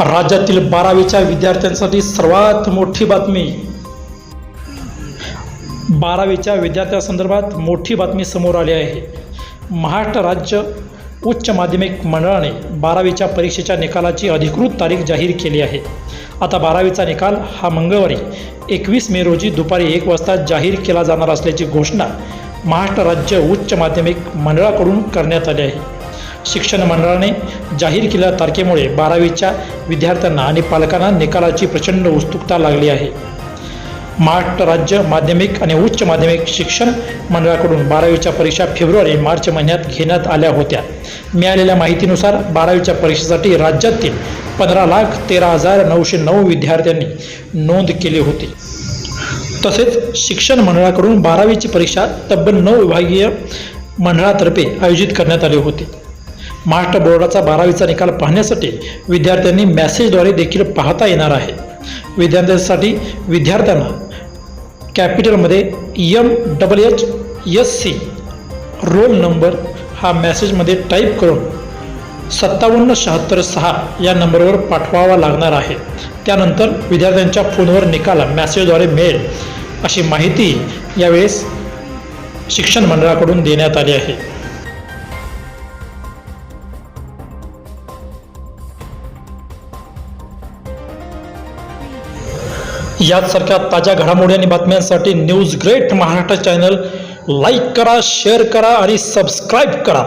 राज्यातील बारावीच्या विद्यार्थ्यांसाठी सर्वात मोठी बातमी. बारावीच्या विद्यार्थ्यांसंदर्भात मोठी बातमी समोर आली आहे. महाराष्ट्र राज्य उच्च माध्यमिक मंडळाने बारावीच्या परीक्षेच्या निकालाची अधिकृत तारीख जाहीर केली आहे. आता बारावीचा निकाल हा मंगळवारी एकवीस मे रोजी दुपारी एक वाजता जाहीर केला जाणार असल्याची घोषणा महाराष्ट्र राज्य उच्च माध्यमिक मंडळाकडून करण्यात आली आहे. शिक्षण मंडळाने जाहीर केलेल्या तारखेमुळे बारावीच्या विद्यार्थ्यांना आणि पालकांना निकालाची प्रचंड उत्सुकता लागली आहे. महाराष्ट्र राज्य माध्यमिक आणि उच्च माध्यमिक शिक्षण मंडळाकडून बारावीच्या परीक्षा फेब्रुवारी मार्च महिन्यात घेण्यात आल्या होत्या. मिळालेल्या माहितीनुसार बारावीच्या परीक्षेसाठी राज्यातील पंधरा लाख तेरा हजार नऊशे नऊ विद्यार्थ्यांनी नोंद केली होती. तसेच शिक्षण मंडळाकडून बारावीची परीक्षा तब्बल नऊ विभागीय मंडळातर्फे आयोजित करण्यात आली होती. महाराष्ट्र बोर्डाचा बारावीचा निकाल पाहण्यासाठी विद्यार्थ्यांनी मॅसेजद्वारे देखील पाहता येणार आहे. विद्यार्थ्यांसाठी विद्यार्थ्यांना कॅपिटलमध्ये M double H S C roll number हा मॅसेजमध्ये टाईप करून सत्तावन्न शहात्तर सहा या नंबरवर पाठवावा लागणार आहे. त्यानंतर विद्यार्थ्यांच्या फोनवर निकाल मॅसेजद्वारे मिळेल अशी माहिती यावेळेस शिक्षण मंडळाकडून देण्यात आली आहे. याचसारख्या ताज्या घडामोडी आणि बातम्यांसाठी News Great Maharashtra channel like करा शेअर करा आणि सबस्क्राईब करा.